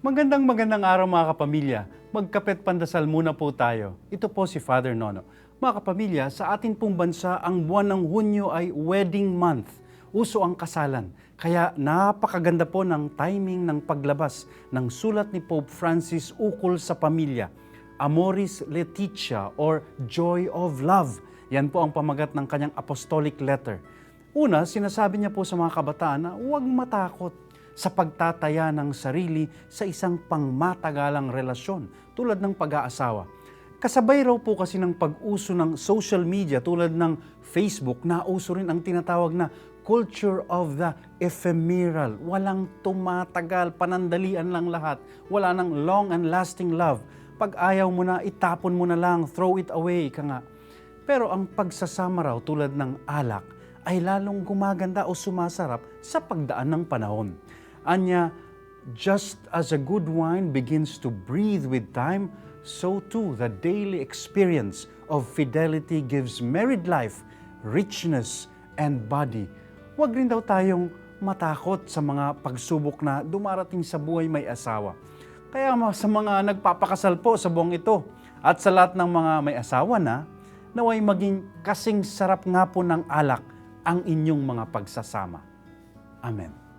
Magandang magandang araw mga kapamilya. Magkapet pandasal muna po tayo. Ito po si Father Nono. Mga kapamilya, sa atin pong bansa, ang buwan ng Hunyo ay wedding month. Uso ang kasalan. Kaya napakaganda po ng timing ng paglabas ng sulat ni Pope Francis ukol sa pamilya. Amoris Laetitia or Joy of Love. Yan po ang pamagat ng kanyang apostolic letter. Una, sinasabi niya po sa mga kabataan na huwag matakot sa pagtataya ng sarili sa isang pangmatagalang relasyon tulad ng pag-aasawa. Kasabay raw po kasi ng pag-uso ng social media tulad ng Facebook, nauso rin ang tinatawag na culture of the ephemeral. Walang tumatagal, panandalian lang lahat. Wala nang long and lasting love. Pag ayaw mo na, itapon mo na lang, throw it away, ka nga. Pero ang pagsasama raw tulad ng alak ay lalong gumaganda o sumasarap sa pagdaan ng panahon. Anya, just as a good wine begins to breathe with time, so too the daily experience of fidelity gives married life, richness, and body. Huwag rin daw tayong matakot sa mga pagsubok na dumarating sa buhay may asawa. Kaya sa mga nagpapakasal po sa buong ito at sa lahat ng mga may asawa na, naway maging kasing sarap nga po ng alak ang inyong mga pagsasama. Amen.